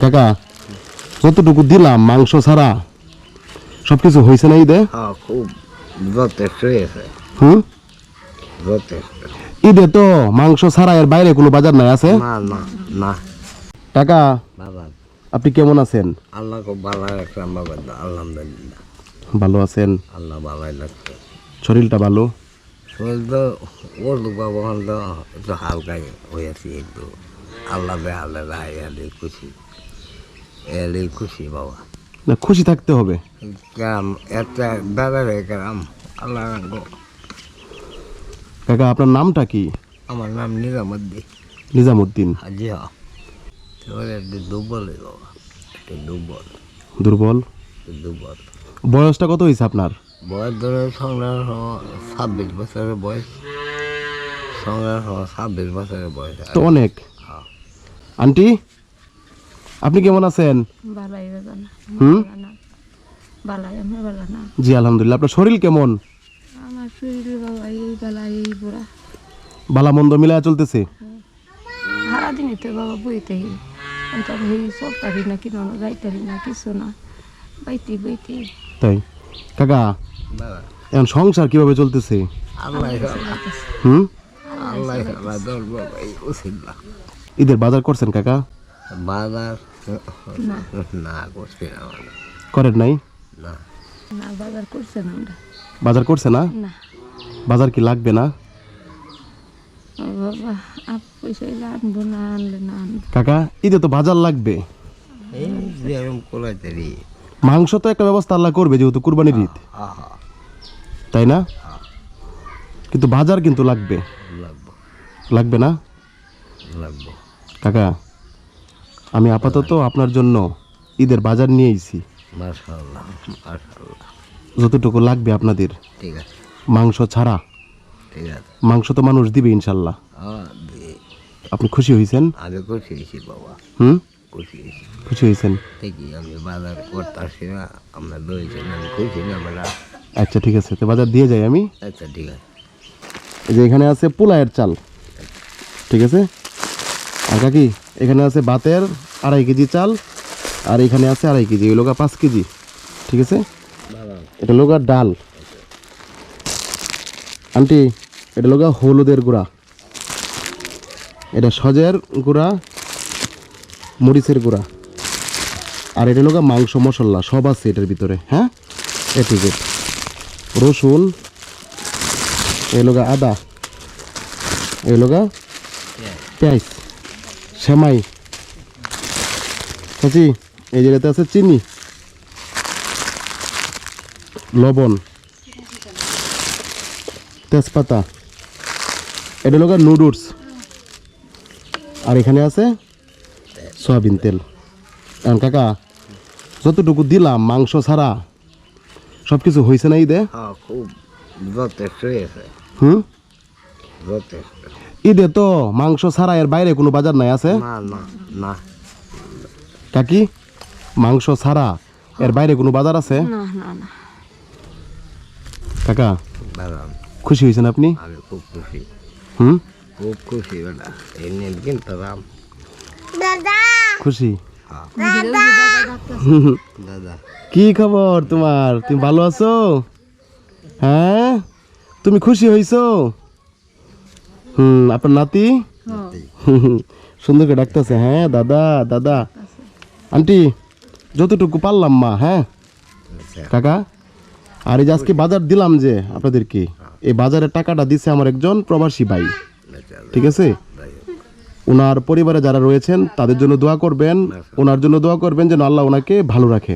কাকা যতটুকু দিলাম মাংস ছাড়া সবকিছু হয়েছে না ঈদে হ্যাঁ খুব যথেষ্ট হয়েছে হুম? যথেষ্ট ঈদে তো মাংস ছাড়া এর বাইরে কোনো বাজার নাই আছে? না না না। বাবা। আপনি কেমন আছেন? আল্লাহ খুব ভালো রাখলাম বাবা আলহামদুলিল্লাহ। ভালো আছেন? আল্লাহ ভালোই লাগছে শরীরটা ভালো? শরীর তো ওর বাবা হালকাই হয়েছি একটু। আল্লাহ বেহালে রায় খুশি। এলি খুশি বাবা। না খুশি থাকতে হবে। গ্রাম একটা দাদা রে গ্রাম আল্লাহ কাকা আপনার নামটা কি? আমার নাম নিজামুদ্দিন। হাজি হা। একটু দুর্বল বাবা। একটু দুর্বল। দুর্বল? দুর্বল। বয়সটা কত হয়েছে আপনার? বয়স ধরে সংগ্রাম ছাব্বিশ বছরের বয়স। সংগ্রাম ছাব্বিশ বছরের বয়স। তো অনেক। হ্যাঁ। আন্টি? আপনি কেমন আছেন? হুম? জি আলহামদুলিল্লাহ। আপনার শরীর কেমন? আমার শরীর বাবা এই বেলা এই বুড়া। ভালা মন্দ মিলায় চলতেছে? সারাদিনই তো বাবা বইতে না কিনো না যাইতারি না কিছু না। বাইতে বইতে। তাই? কাকা এখন সংসার কীভাবে চলতেছে? হুম? ঈদের বাজার করছেন কাকা? বাজার না। না করছি না মানে। করেন নাই? না। না বাজার করছে না আমরা বাজার করছে না? না। বাজার কি লাগবে না? বাবা আপ পয়সা আনব না আনলে না কাকা ঈদে তো বাজার লাগবে। মাংস তো একটা ব্যবস্থা আল্লাহ করবে যেহেতু কুরবানির ঈদ। আহা। তাই না? কিন্তু বাজার কিন্তু লাগবে। লাগবো। লাগবে না? লাগবো। কাকা আমি আপাতত আপনার জন্য ঈদের বাজার নিয়ে এসেছি যতটুকু লাগবে আপনাদের। ঠিক আছে। মাংস ছাড়া। ঠিক আছে। মাংস তো মানুষ দিবে ইনশাল্লাহ আহ, আপনি খুশি হয়েছেন আমি খুশি হয়েছি বাবা। হুম? খুশি হয়েছি। খুশি হয়েছেন ঠিকই আমি বাজার করতেছি না আমরা দুইজন আমি খুশি না আমরা আচ্ছা ঠিক আছে তো বাজার দিয়ে যাই আমি। আচ্ছা ঠিক আছে। এই যে এখানে আছে পোলায়ের চাল। ঠিক আছে? আর কাকি, এখানে আছে ভাতের আড়াই কেজি চাল, আর এখানে আছে আড়াই কেজি ওই লোকা পাঁচ কেজি, ঠিক আছে? এটা লোকা ডাল। আন্টি, এটা লোকা হলুদের গুঁড়া। এটা সজের গুঁড়া, মরিচের গুঁড়া। আর এটা লোকা মাংস মশলা, সব আছে এটার ভিতরে হ্যাঁ? এটুকু রসুন এই লোগা আদা এই লোগা পেঁয়াজ। সেমাই। চাচি এই জায়গাতে আছে চিনি। লবণ। তেজপাতা। এটা লোগা নুডলস। আর এখানে আছে সয়াবিন তেল। এখন কাকা যতটুকু দিলাম মাংস ছাড়া সব কিছু হয়েছে না ঈদে? হ্যাঁ খুব যথেষ্ট হুম? যথেষ্ট। ঈদে তো মাংস ছাড়া এর বাইরে কোনো বাজার নাই আছে? না না না। কাকি মাংস ছাড়া এর বাইরে কোনো বাজার আছে? না না না। কাকা খুশি হয়েছেন আপনি? আমি খুব খুশি। হুম? খুব খুশি বেটা। এই নিয়ে কিনতাম খুশি? দাদা! কি খবর তোমার? তুমি ভালো আছো? হ্যাঁ? তুমি খুশি হয়েছো হুম আপনার নাতি? হুম, সুন্দর করে ডাকতেছে হ্যাঁ দাদা দাদা। আন্টি যতটুকু পারলাম মা হ্যাঁ? আচ্ছা। কাকা আর এই যে আজকে বাজার দিলাম যে আপনাদেরকে এই বাজারের টাকাটা দিছে আমার একজন প্রবাসী ভাই ঠিক আছে? ওনার পরিবারে যারা রয়েছেন তাদের জন্য দোয়া করবেন ওনার জন্য দোয়া করবেন যেন আল্লাহ ওনাকে ভালো রাখে।